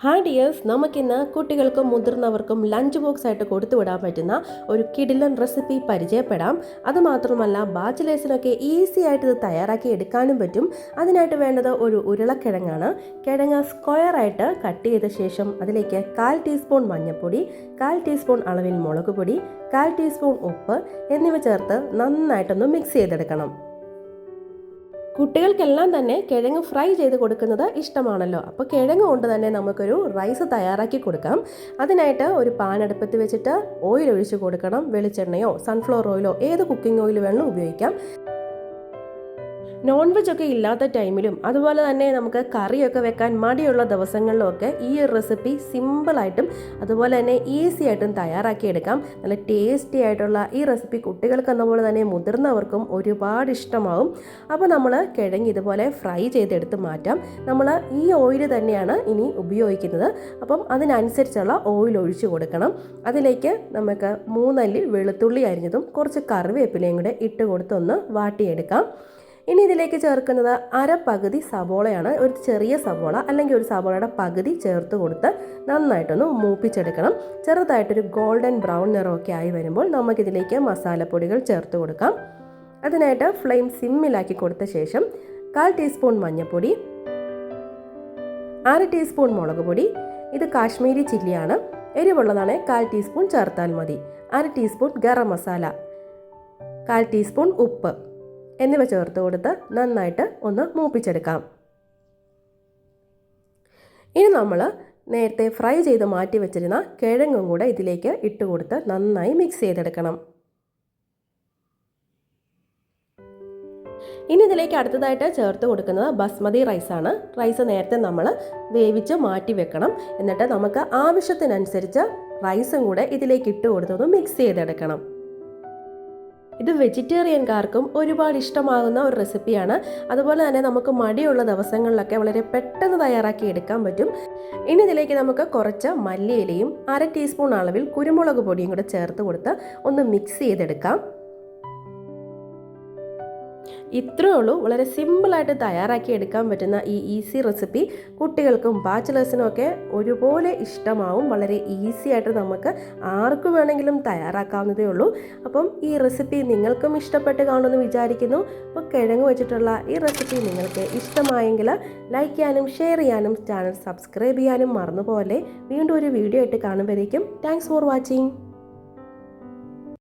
Hi dears നമുക്കിന്ന് കുട്ടികൾക്കും മുതിർന്നവർക്കും ലഞ്ച് ബോക്സ് ആയിട്ട് കൊടുത്തു വിടാൻ പറ്റുന്ന ഒരു കിഡിലൻ റെസിപ്പി പരിചയപ്പെടാം. അതുമാത്രമല്ല ബാച്ചിലേഴ്സിനൊക്കെ ഈസി ആയിട്ട് ഇത് തയ്യാറാക്കി എടുക്കാനും പറ്റും. അതിനായിട്ട് വേണ്ടത് ഒരു ഉരുളക്കിഴങ്ങാണ്. കിഴങ്ങ് സ്ക്വയർ ആയിട്ട് കട്ട് ചെയ്ത ശേഷം അതിലേക്ക് കാൽ ടീസ്പൂൺ മഞ്ഞൾപ്പൊടി കാൽ ടീസ്പൂൺ അളവിൽ മുളക് പൊടി കാൽ ടീസ്പൂൺ ഉപ്പ് എന്നിവ ചേർത്ത് നന്നായിട്ടൊന്ന് മിക്സ് ചെയ്തെടുക്കണം. കുട്ടികൾക്കെല്ലാം തന്നെ കിഴങ്ങ് ഫ്രൈ ചെയ്ത് കൊടുക്കുന്നത് ഇഷ്ടമാണല്ലോ. അപ്പോൾ കിഴങ്ങ് കൊണ്ട് തന്നെ നമുക്കൊരു റൈസ് തയ്യാറാക്കി കൊടുക്കാം. അതിനായിട്ട് ഒരു പാൻ അടുപ്പത്ത് വെച്ചിട്ട് ഓയിൽ ഒഴിച്ച് കൊടുക്കണം. വെളിച്ചെണ്ണയോ സൺഫ്ലവർ ഓയിലോ ഏത് കുക്കിംഗ് ഓയിൽ വേണമെങ്കിലും ഉപയോഗിക്കാം. നോൺ വെജ് ഒക്കെ ഇല്ലാത്ത ടൈമിലും അതുപോലെ തന്നെ നമുക്ക് കറിയൊക്കെ വെക്കാൻ മടിയുള്ള ദിവസങ്ങളിലുമൊക്കെ ഈ ഒരു റെസിപ്പി സിമ്പിളായിട്ടും അതുപോലെ തന്നെ ഈസി ആയിട്ടും തയ്യാറാക്കിയെടുക്കാം. നല്ല ടേസ്റ്റി ആയിട്ടുള്ള ഈ റെസിപ്പി കുട്ടികൾക്ക് എന്നപോലെ തന്നെ മുതിർന്നവർക്കും ഒരുപാട് ഇഷ്ടമാവും. അപ്പോൾ നമ്മൾ കിഴങ്ങി ഇതുപോലെ ഫ്രൈ ചെയ്തെടുത്ത് മാറ്റാം. നമ്മൾ ഈ ഓയിൽ തന്നെയാണ് ഇനി ഉപയോഗിക്കുന്നത്. അപ്പം അതിനനുസരിച്ചുള്ള ഓയിൽ ഒഴിച്ചു കൊടുക്കണം. അതിലേക്ക് നമുക്ക് മൂന്നല്ലി വെളുത്തുള്ളി അരിഞ്ഞതും കുറച്ച് കറിവേപ്പിലയും കൂടെ ഇട്ട് കൊടുത്തൊന്ന് വാട്ടിയെടുക്കാം. ഇനി ഇതിലേക്ക് ചേർക്കുന്നത് അര പകുതി സവോളയാണ്. ഒരു ചെറിയ സവോള അല്ലെങ്കിൽ ഒരു സവോളയുടെ പകുതി ചേർത്ത് കൊടുത്ത് നന്നായിട്ടൊന്ന് മൂപ്പിച്ചെടുക്കണം. ചെറുതായിട്ടൊരു ഗോൾഡൻ ബ്രൗൺ നിറമൊക്കെ ആയി വരുമ്പോൾ നമുക്കിതിലേക്ക് മസാലപ്പൊടികൾ ചേർത്ത് കൊടുക്കാം. അതിനായിട്ട് ഫ്ലെയിം സിമ്മിലാക്കി കൊടുത്ത ശേഷം കാൽ ടീസ്പൂൺ മഞ്ഞൾപ്പൊടി അര ടീസ്പൂൺ മുളക് പൊടി ഇത് കാശ്മീരി ചില്ലിയാണ്. എരിവുള്ളതാണ് കാൽ ടീസ്പൂൺ ചേർത്താൽ മതി. അര ടീസ്പൂൺ ഗരം മസാല കാൽ ടീസ്പൂൺ ഉപ്പ്. എന്നിവ ചേർത്ത് കൊടുത്ത് നന്നായിട്ട് ഒന്ന് മൂപ്പിച്ചെടുക്കാം. ഇനി നമ്മൾ നേരത്തെ ഫ്രൈ ചെയ്ത് മാറ്റി വെച്ചിരുന്ന കിഴങ്ങും കൂടെ ഇതിലേക്ക് ഇട്ട് കൊടുത്ത് നന്നായി മിക്സ് ചെയ്തെടുക്കണം. ഇനി ഇതിലേക്ക് അടുത്തതായിട്ട് ചേർത്ത് കൊടുക്കുന്നത് ബസ്മതി റൈസാണ് റൈസ് നേരത്തെ നമ്മൾ വേവിച്ച് മാറ്റി വെക്കണം. എന്നിട്ട് നമുക്ക് ആവശ്യത്തിനനുസരിച്ച് റൈസും കൂടെ ഇതിലേക്ക് ഇട്ട് കൊടുത്തൊന്ന് മിക്സ് ചെയ്തെടുക്കണം. ഇത് വെജിറ്റേറിയൻകാർക്കും ഒരുപാട് ഇഷ്ടമാകുന്ന ഒരു റെസിപ്പിയാണ്. അതുപോലെ തന്നെ നമുക്ക് മടിയുള്ള ദിവസങ്ങളിലൊക്കെ വളരെ പെട്ടെന്ന് തയ്യാറാക്കി എടുക്കാൻ പറ്റും. ഇനി ഇതിലേക്ക് നമുക്ക് കുറച്ച് മല്ലിയിലയും അര ടീസ്പൂൺ അളവിൽ കുരുമുളക് പൊടിയും കൂടെ ചേർത്ത് കൊടുത്ത് ഒന്ന് മിക്സ് ചെയ്തെടുക്കാം. ഇത്രയേ ഉള്ളൂ. വളരെ സിമ്പിളായിട്ട് തയ്യാറാക്കി എടുക്കാൻ പറ്റുന്ന ഈ ഈസി റെസിപ്പി കുട്ടികൾക്കും ബാച്ചിലേഴ്സിനും ഒക്കെ ഒരുപോലെ ഇഷ്ടമാവും. വളരെ ഈസി ആയിട്ട് നമുക്ക് ആർക്കും വേണമെങ്കിലും തയ്യാറാക്കാവുന്നതേ ഉള്ളൂ. അപ്പം ഈ റെസിപ്പി നിങ്ങൾക്കും ഇഷ്ടപ്പെട്ട് കാണുമെന്ന് വിചാരിക്കുന്നു. അപ്പോൾ കിഴങ്ങ് വെച്ചിട്ടുള്ള ഈ റെസിപ്പി നിങ്ങൾക്ക് ഇഷ്ടമായെങ്കിൽ ലൈക്ക് ചെയ്യാനും ഷെയർ ചെയ്യാനും ചാനൽ സബ്സ്ക്രൈബ് ചെയ്യാനും മറന്നുപോലെ വീണ്ടും ഒരു വീഡിയോ ആയിട്ട് കാണുമ്പോഴേക്കും താങ്ക്സ് ഫോർ വാച്ചിങ്